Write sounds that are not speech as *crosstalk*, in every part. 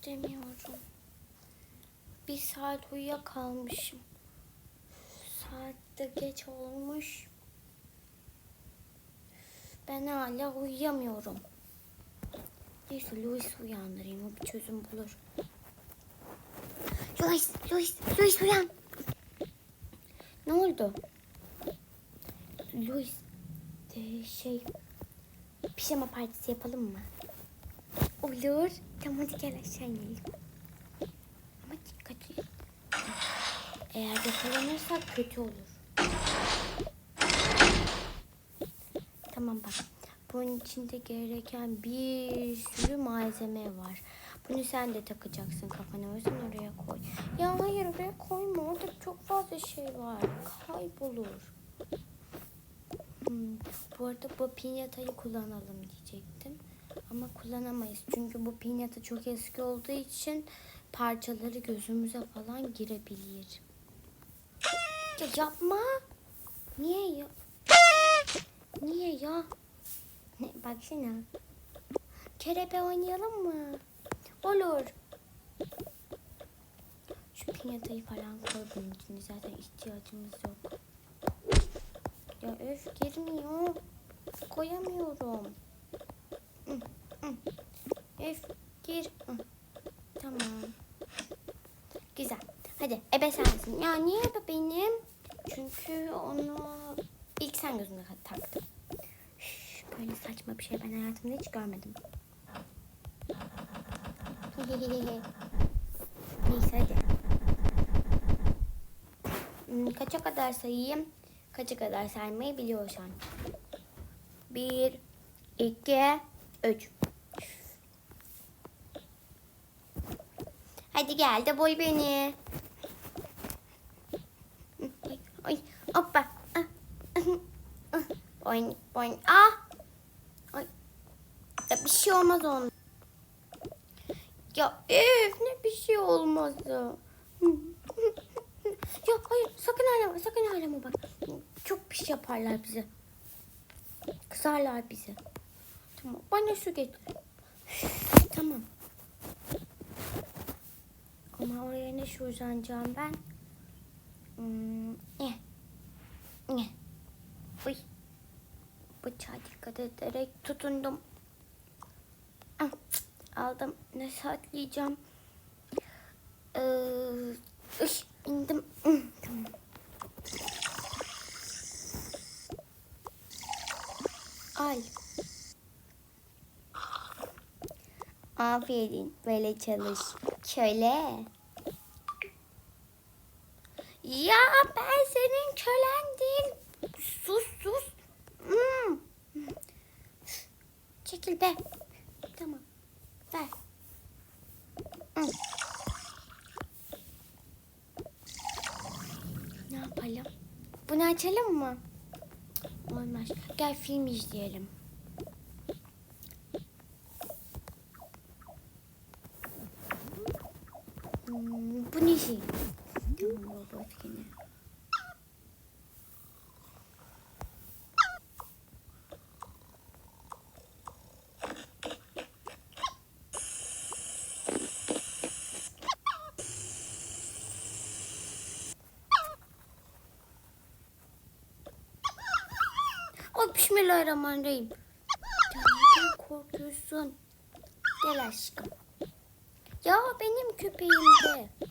istemiyorum. Bir saat uyuyakalmışım. Saat de geç olmuş. Ben hala uyuyamıyorum. Neyse Louis uyandırayım. O bir çözüm bulur. Louis, Louis, Louis uyan. Ne oldu? Louis, e, şey, pijama partisi yapalım mı? Olur. Tamam hadi gel aşağı inelim. Ama dikkat et. Eğer yakalanırsak kötü olur. Tamam bak. Bunun içinde gereken bir sürü malzeme var. Bunu sen de takacaksın kafana. O yüzden oraya koy. Ya hayır oraya koyma. Orada çok fazla şey var. Kaybolur. Hmm, bu arada bu pinyatayı kullanalım diyecektim. Ama kullanamayız. Çünkü bu pinyata çok eski olduğu için parçaları gözümüze falan girebilir. Ya yapma. Niye ya? Niye ya? Ne, baksana. Kerebe oynayalım mı? Olur. Şu pinyatayı falan koy bunun içine. Zaten ihtiyacımız yok. Ya öf girmiyor. Koyamıyorum. Hı, Öf gir. Tamam. Güzel. Hadi ebe sensin. Ya niye ebe benim? Çünkü onu ilk sen gözüne taktın. Üf, Böyle saçma bir şey ben hayatımda hiç görmedim. *laughs* Neyse hadi. Hmm, Kaça kadar sayayım? Kaça kadar saymayı biliyorsan. Bir, iki, üç. Hadi gel de boy beni. Ay, hoppa. Boyn, boyn. Ah. Ay. Ya bir şey olmaz onun. Ya öf ne bir şey olmazdı. ya hayır sakın ağlama sakın ağlama bak. Çok pis yaparlar bize. Kızarlar bizi. Tamam bana su getir. tamam. Oraya ne şu uzanacağım ben? Hmm, ne? Ne? Uy. Bıçağa dikkat ederek tutundum. Ah, Aldım. Ne saklayacağım? Ee, üş, indim. Hmm, Tamam. Al. Aferin. Böyle çalış. Köle. Ya ben senin kölen değil. Sus sus. Hmm. Çekil be. Tamam. Ver. Hmm. Ne yapalım? Bunu açalım mı? Olmaz. Gel film izleyelim. Hmm, bu ne şey? Tamam robot yine. Ay bismillahirrahmanirrahim. Ya neden korkuyorsun? Gel aşkım. Ya benim köpeğim de.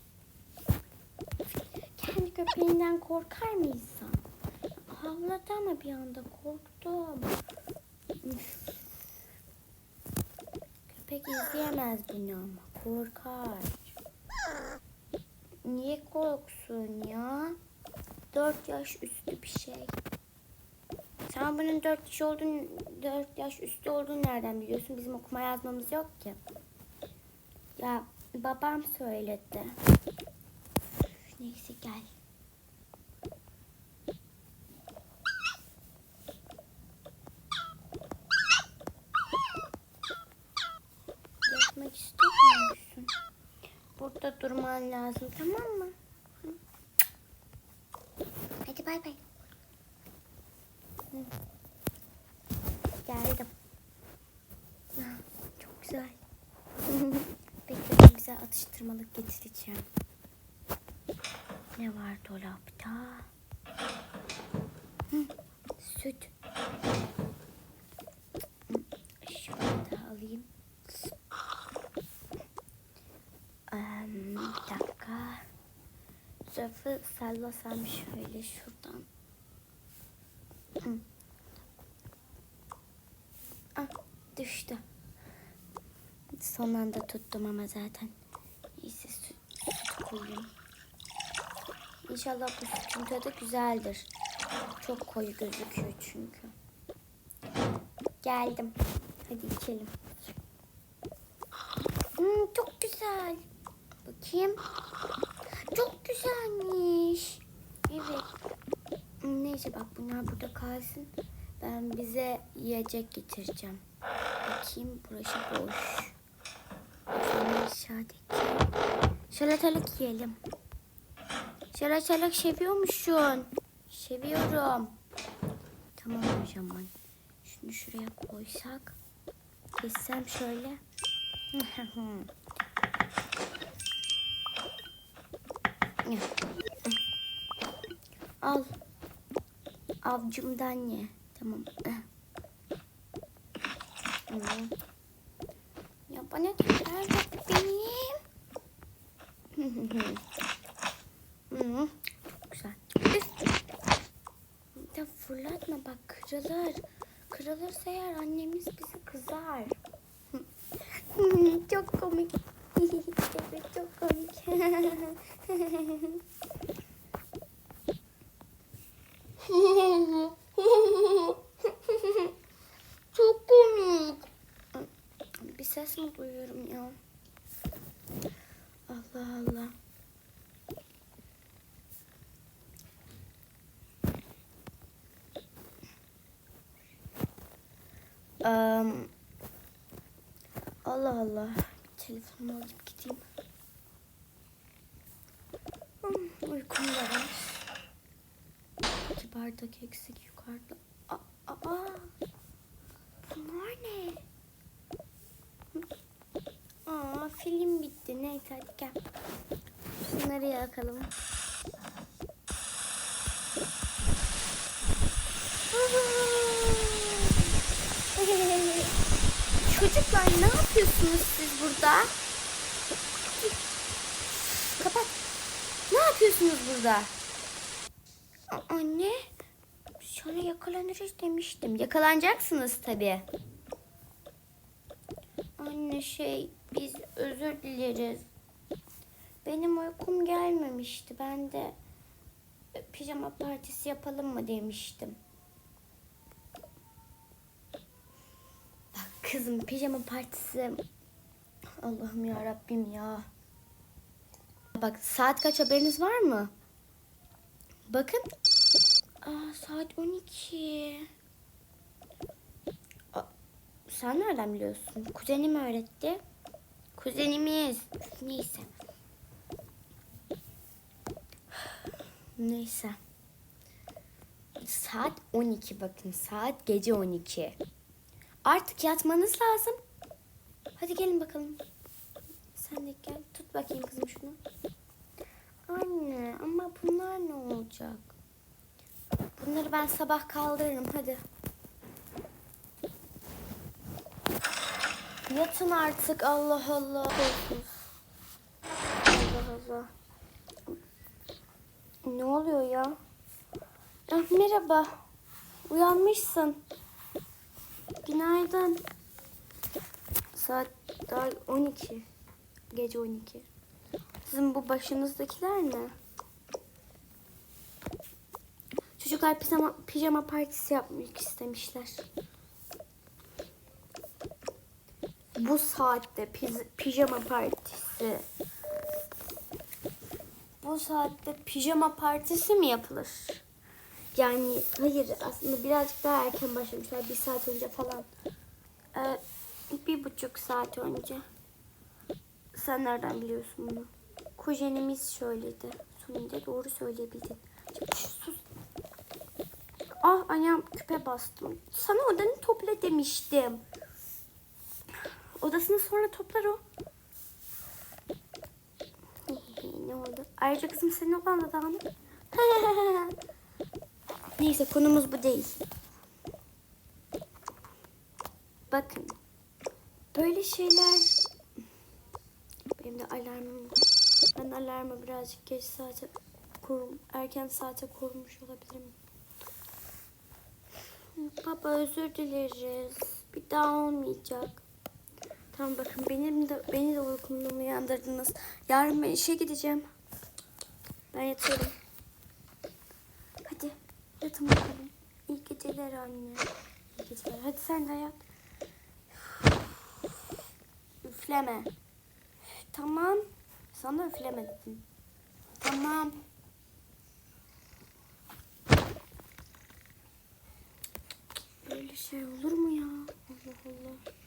Köpeğinden korkar mı insan? Havladı ama bir anda korktum. Köpek izleyemez beni ama korkar. Niye korksun ya? Dört yaş üstü bir şey. Sen bunun dört yaş olduğunu, dört yaş üstü olduğunu nereden biliyorsun? Bizim okuma yazmamız yok ki. Ya babam söyledi. Neyse gel. Durman lazım tamam mı? Hadi bay bay. Geldim. Çok güzel. Bir size atıştırmalık getireceğim. Ne var dolapta? Süt. Hı, Şunu da alayım. Ee, bir dakika. Rafı sallasam şöyle şuradan. Ah, düştü. Son anda tuttum ama zaten. İyisi süt, süt koyayım. İnşallah bu sütün tadı güzeldir. Çok koyu gözüküyor çünkü. Geldim. Hadi içelim. Hmm, çok güzel. Bakayım. Güzelmiş. Evet. Neyse bak bunlar burada kalsın. Ben bize yiyecek getireceğim. Bakayım burası boş. Şöyle aşağıdaki. Salatalık yiyelim. Salatalık seviyormuşsun. Seviyorum. Tamam o zaman. Şunu şuraya koysak. Kessem şöyle. *laughs* Al. Avcumdan ye. Tamam. Hı. Ya bana tekrar benim. Hı, Çok güzel. Ya fırlatma bak kırılır. Kırılırsa eğer annemiz bizi kızar. *laughs* çok komik. Çok *laughs* komik. çok komik. Bir ses mi duyuyorum ya? Allah Allah. Am, Allah Allah. Telefonumu alıp gideyim. Hmm, uykum var. İki bardak eksik yukarıda. Aa, aa, bunlar ne? Aa, film bitti. Neyse hadi gel. Şunları yakalım. Çocuklar ne yapıyorsunuz siz burada? Kapat. Ne yapıyorsunuz burada? Anne, sana yakalanırız demiştim. Yakalanacaksınız tabii. Anne şey, biz özür dileriz. Benim uykum gelmemişti. Ben de pijama partisi yapalım mı demiştim. Bak kızım pijama partisi. Allah'ım ya Rabbim ya. Bak saat kaç haberiniz var mı? Bakın. Aa saat 12. Aa, sen nereden biliyorsun? Kuzenim öğretti. Kuzenimiz. Neyse. Neyse. Saat 12 bakın. Saat gece 12. Artık yatmanız lazım. Hadi gelin bakalım. Sen de gel. Tut bakayım kızım şunu. Anne ama bunlar ne olacak? Bunları ben sabah kaldırırım. Hadi. Yatın artık. Allah Allah. Allah Allah. Ne oluyor ya? Ah, merhaba. Uyanmışsın. Günaydın. Saat daha 12. Gece 12. Sizin bu başınızdakiler ne? Çocuklar pijama, pijama partisi yapmak istemişler. Bu saatte pijama partisi. Bu saatte pijama partisi mi yapılır? Yani hayır aslında birazcık daha erken başlamışlar. Bir saat önce falan. Ee, bir buçuk saat önce. Sen nereden biliyorsun bunu? Kuzenimiz söyledi. Sonunda doğru söyleyebildin. Sus. Ah ayağım küpe bastım. Sana odanı topla demiştim. Odasını sonra toplar o. Ne oldu? Ayrıca kızım senin odan da dağınık. *laughs* Neyse konumuz bu değil. Bakın. Böyle şeyler... Benim de alarmım var. Ben alarmı birazcık geç saate kurum, erken saate kurmuş olabilirim. Baba özür dileriz. Bir daha olmayacak. Tamam bakın benim de beni de uykumdan uyandırdınız. Yarın ben işe gideceğim. Ben yatıyorum. Yatın bakalım. İyi geceler anne. İyi geceler. Hadi sen de yat. Üfleme. Tamam. Sana üfleme dedim. Tamam. Böyle şey olur mu ya? Allah Allah.